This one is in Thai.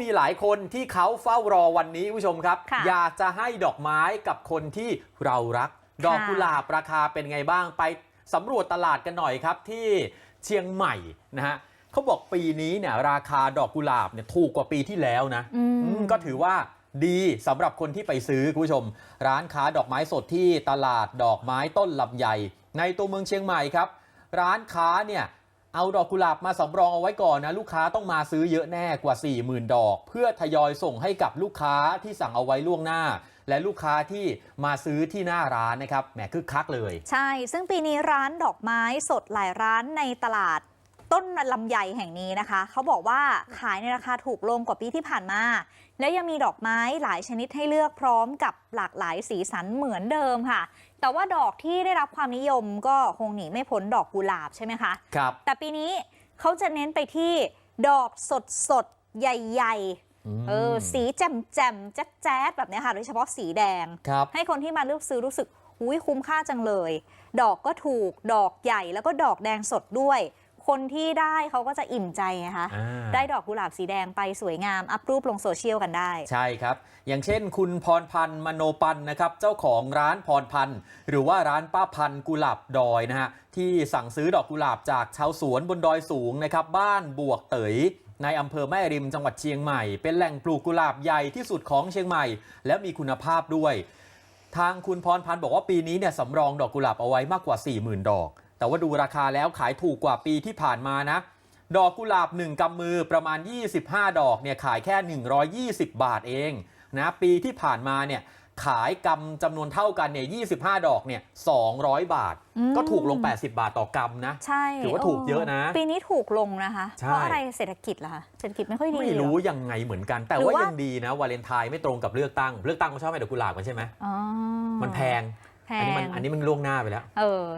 มีหลายคนที่เขาเฝ้ารอวันนี้คุณผู้ชมครับค่ะอยากจะให้ดอกไม้กับคนที่เรารัก ดอกกุหลาบราคาเป็นไงบ้างไปสำรวจตลาดกันหน่อยครับที่เชียงใหม่นะฮะเขาบอกปีนี้เนี่ยราคาดอกกุหลาบเนี่ยถูกกว่าปีที่แล้วนะอืมอืมก็ถือว่าดีสำหรับคนที่ไปซื้อคุณผู้ชม ร้านค้าดอกไม้สดที่ตลาดดอกไม้ต้นลำไยในตัวเมืองเชียงใหม่ครับ ร้านค้าเนี่ย เอาดอกกุหลาบมาสำรองเอาไว้ก่อนนะลูกค้าต้องมาซื้อเยอะแน่กว่า 40,000 ดอก เพื่อทยอยส่งให้กับลูกค้าที่สั่งเอาไว้ล่วงหน้า และลูกค้าที่มาซื้อที่หน้าร้านนะครับแหมคึกคักเลย ใช่ ซึ่งปีนี้ร้านดอกไม้สดหลายร้านในตลาด ต้นลำไยแห่งนี้นะคะ เขาบอกว่าขายในราคาถูกลงกว่าปีที่ผ่านมา และยังมีดอกไม้หลายชนิดให้เลือกพร้อมกับหลากหลายสีสันเหมือนเดิมค่ะ แต่ว่าดอกที่ได้รับความนิยมก็คงหนีไม่พ้นดอกกุหลาบใช่ไหมคะครับแต่ปีนี้เขาจะเน้นไปที่ดอกสดสดๆใหญ่มๆเออสีแจ่มแจ่มๆแจ๊ดแจ๊ดๆแบบเนี้ยค่ะโดยเฉพาะสีแดงครับให้คนที่มาเลือกซื้อรู้สึกอุ้ยคุ้มค่าจังเลย ดอกก็ถูกดอกใหญ่แล้วก็ดอกแดงสดด้วย คนที่ได้เขาก็จะอิ่มใจไงคะอ่า ได้ดอกกุหลาบสีแดงไปสวยงาม อัพรูปลงโซเชียลกันได้ ใช่ครับ อย่างเช่นคุณพรพันธ์มโนปันนะครับ เจ้าของร้านพรพันธ์หรือว่าร้านป้าพันธ์กุหลาบดอยนะฮะที่สั่งซื้อดอกกุหลาบจากชาวสวนบนดอยสูงนะครับ บ้านบวกเตยในอำเภอแม่ริมจังหวัดเชียงใหม่ เป็นแหล่งปลูกกุหลาบใหญ่ที่สุดของเชียงใหม่ และมีคุณภาพด้วย ทางคุณพรพันธ์บอกว่าปีนี้เนี่ยสำรองดอกกุหลาบเอาไว้มากกว่า 40,000 ดอก แต่ว่าดูราคาแล้วขายถูกกว่าปีที่ผ่านมานะ ดอกกุหลาบ 1กำมือประมาณ 25 ดอกเนี่ยขายแค่ 120 บาทเองนะปีที่ผ่านมาเนี่ยขายกำจำนวนเท่ากันเนี่ย25 ดอกเนี่ย200 บาทอืมก็ถูกลง 80 บาทต่อกำนะ ใช่ถือว่าถูกเยอะนะ ปีนี้ถูกลงนะคะใช่เพราะอะไรเศรษฐกิจล่ะคะเศรษฐกิจไม่ค่อยดีไม่เหอรู้ยังไงเหมือนกัน แต่หรือว่าว่ายัยังดีนะวาเลนไทน์ไม่ตรงกับเลือกตั้ง เลือกตั้งเขาชอบให้ดอกกุหลาบกันใช่ไหมอ๋อมันแพงแพอันนี้งมันอันนี้มันล่วงหน้าไปแล้วเออ